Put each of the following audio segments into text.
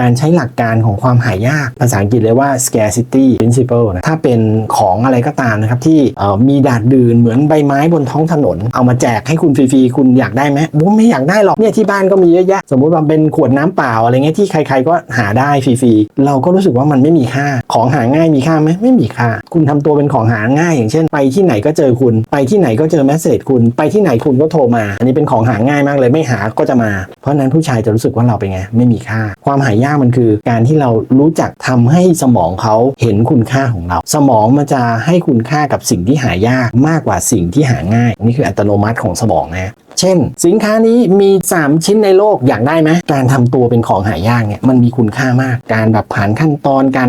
การใช้หลักการของความหายากภาษาอังกฤษเรียกว่า scarcity principle นะถ้าเป็นของอะไรก็ตามนะครับ ที่มีดาดดื่นเหมือนใบไม้บนท้องถนน เอามาแจกให้คุณฟรีๆ คุณอยากได้ไหมผมไม่อยากได้หรอกเนี่ยที่บ้านก็มีเยอะแยะ สมมุติว่าเป็นขวดน้ำเปล่าอะไรเงี้ยที่ใครๆก็หาได้ฟรีๆ เราก็รู้สึกว่ามันไม่มีค่าของหาง่ายมีค่าไหมไม่มีค่า คุณทำตัวเป็นของหาง่าย อย่างเช่น ไปที่ไหนก็เจอคุณไปที่ไหนก็เจอแมสเซจคุณไปที่ไหนคุณก็โทรมา อันนี้เป็นของหาง่ายมากเลยไม่หาก็จะมา เพราะนั้นผู้ชายจะรู้สึกว่าเราเป็นไงไม่มีค่าความหายยากมันคือ การที่เรารู้จักทำให้สมองเขาเห็นคุณค่าของเรา สมองมันจะให้คุณค่ากับสิ่งที่หายากมากกว่าสิ่งที่หาง่าย นี่คืออัตโนมัติของสมองนะเช่น สินค้านี้มี 3 ชิ้นในโลกอยากได้ไหมการทำตัวเป็นของหายากเนี่ยมันมีคุณค่ามาก การแบบผ่านขั้นตอนการ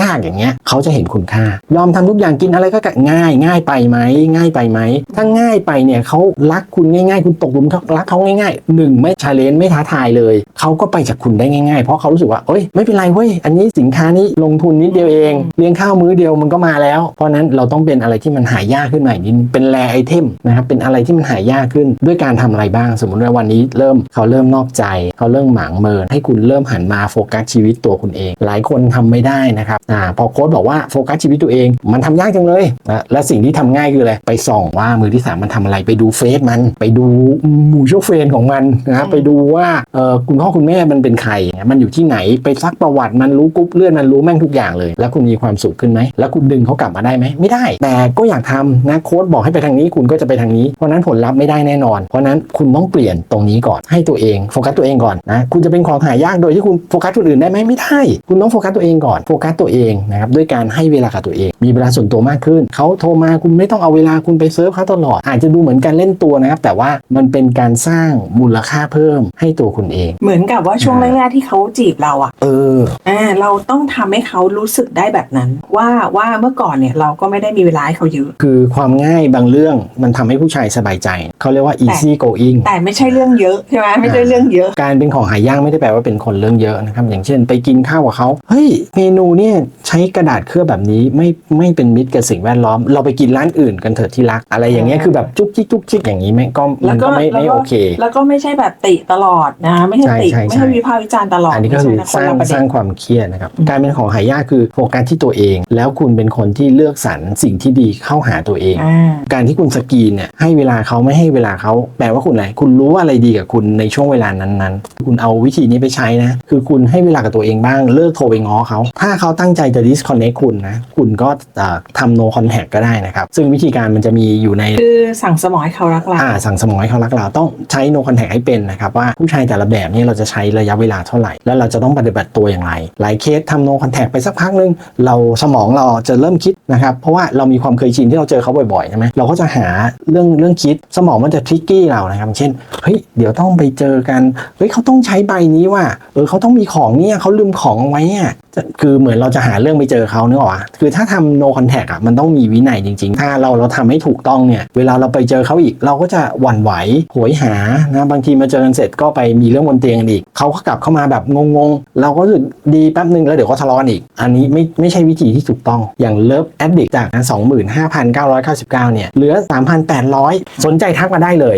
ยากๆอย่างเงี้ยเขาจะเห็นคุณค่า ยอมทำทุกอย่างกินอะไรก็ง่าย ง่ายไปไหมง่ายไปไหมถ้าง่ายไปเนี่ยเขารักคุณง่ายๆ คุณตกหลุมรักเขาง่ายๆหนึ่งไม่ชาเลนจ์ไม่ท้าทายเลยเขาก็ไปจากคุณได้ง่ายๆ เพราะเขารู้สึกว่าเอ้ยไม่เป็นไรเว้ยอันนี้สินค้านี้ลงทุนนิดเดียวเองเลี้ยงข้าวมื้อเดียวมันก็มาแล้ว เพราะนั้นเราต้องเป็นอะไรที่มันหายากขึ้นมาอีกนิดเป็นแรไอเทมนะครับเป็นอะไรที่มันหายากขึ้นด้วยการทำอะไรบ้าง สมมติว่าวันนี้เริ่มเขาเริ่มนอกใจ เขาเริ่มหมางเมิน ให้คุณเริ่มหันมาโฟกัสชีวิตตัวคุณเอง หลายคนทำไม่ได้นะครับอ่าพอโค้ดบอกว่าโฟกัสชีวิตตัวเอง มันทำยากจังเลยนะและสิ่งที่ทำง่ายคืออะไรไปส่องว่ามือที่สามมันทำอะไรไปดูเฟซมัน ไปดูหมู่โชคเฟนของมันนะครับไปดูว่าเออคุณพ่อคุณแม่มันเป็นใคร มันอยู่ที่ไหนไปซักประวัติมันรู้กรุ๊ปเลื่อนมันรู้แม่งทุกอย่างเลย แล้วคุณมีความสุขขึ้นไหมแล้วคุณดึงเขากลับมาได้ไหมไม่ได้ แต่ก็อยากทำนะโค้ดบอกให้ไปทางนี้คุณก็จะไปทางนี้เพราะนั้นผลลัพธ์ไม่ได้แน่นอนเพราะฉะนั้นคุณต้องเปลี่ยนตรงนี้ก่อนให้ตัวเองโฟกัสตัวเองก่อนนะคุณจะเป็นของหายากโดยที่คุณโฟกัสคนอื่นได้ไหมไม่ได้ คุณต้องโฟกัสตัวเองก่อนโฟกัสตัวเองนะครับด้วยการให้เวลากับตัวเอง มีเวลาส่วนตัวมากขึ้นเขาโทรมาคุณไม่ต้องเอาเวลาคุณไปเซิร์ฟเขาตลอด อาจจะดูเหมือนการเล่นตัวนะครับแต่ว่ามันเป็นการสร้างมูลค่าเพิ่มให้ตัวคุณเอง เหมือนกับว่าช่วงแรกๆที่เขาจีบเราอะ เอออ่าเราต้องทำให้เขารู้สึกได้แบบนั้น ว่าว่าเมื่อก่อนเนี่ยเราก็ไม่ได้มีเวลาให้เขาเยอะ คือความง่ายบางเรื่องมันทำให้ผู้ชายสบายใจ เขาเรียกว่า easy going แต่ไม่ใช่เรื่องเยอะใช่ไหมไม่ใช่เรื่องเยอะ การเป็นของหายากไม่ได้แปลว่าเป็นคนเรื่องเยอะนะครับ อย่างเช่น ไปกินข้าวกับเขาเฮ้ยเมนูเนี่ยใช้กระดาษเคลือบแบบนี้ไม่ไม่เป็นมิตรกับสิ่งแวดล้อม เราไปกินร้านอื่นกันเถิดที่รัก อะไรอย่างเงี้ยอ่าคือแบบจุกจิกจุกจิกอย่างนี้ไม่ก็แล้มัวนก็ก็ไม่แล้วไม่ก็โอเค แล้วก็ไม่ใช่แบบติตลอดนะ ไม่ใช่ติใช่ใช่ไม่ใช่วิพากษ์วิจารณ์ตลอดอันนี้ก็คือไม่สใช่ร้างนะคนละประสเด็ร้านงความเครียดนะครับการเป็นของหายากคือโฟกัสที่ตัวเอง แล้วคุณเป็นคนที่เลือกสรรสิ่งที่ดีเข้าหาตัวเองอ่าการที่คุณสกรีนเนี่ยให้เวลาเขาไม่ให้เวลาเขาแปลว่าคุณอะไรคุณรู้ว่าอะไรดีกับคุณในช่วงเวลานั้นๆ คุณเอาวิธีนี้ไปใช้นะ คือคุณให้เวลากับตัวเองบ้างเลิกโทรไปง้อเขา ถ้าเขาตั้งใจจะ disconnect คุณนะ คุณก็เอ่อทำ no contact ก็ได้นะครับ ซึ่งวิธีการมันจะมีอยู่ใน คือสั่งสมองให้เขารักเราอ่าสั่งสมองให้เขารักเราต้องใช้ no contact ให้เป็นนะครับ ว่าผู้ชายแต่ละแบบเนี่ยเราจะใช้ระยะเวลาเท่าไหร่ แล้วเราจะต้องปฏิบัติตัวอย่างไร หลายเคสทำ no contact ไปสักพักนึงเราสมองเราจะเริ่มคิดนะครับเพราะว่าเรามีความเคยชินที่เราเจอเขาบ่อยๆใช่ไหมเราก็จะหาเรื่องเรื่องคิดสมองมันจะทริกกี้เรานะครับ เช่นเฮ้ยเดี๋ยวต้องไปเจอกันเฮ้ยเขาต้องใช้ใบนี้ว่าเออเขาต้องมีของเนี่ยเขาลืมของเอาไว้เนี่ยจะคือเหมือนเราจะหาเรื่องไปเจอเขาเนกอะวะคือถ้าทำ no contact อะมันต้องมีวินัยจริง ๆ ถ้าเราเราทำให้ถูกต้องเนี่ย เวลาเราไปเจอเขาอีก เราก็จะหวั่นไหวโหยหานะบางทีมาเจอกันเสร็จก็ไปมีเรื่องบนเตียงอีกเขาก็กลับเข้ามาแบบงงๆ เราก็รู้สึกดีแป๊บนึงแล้วเดี๋ยวก็ทะเลาะกันอีก อันนี้ไม่ไม่ใช่วิธีที่ถูกต้องอย่างเลิฟแอดดิกจาก 25,999 เนี่ยเหลือ 3,800 สนใจทักมาได้เลย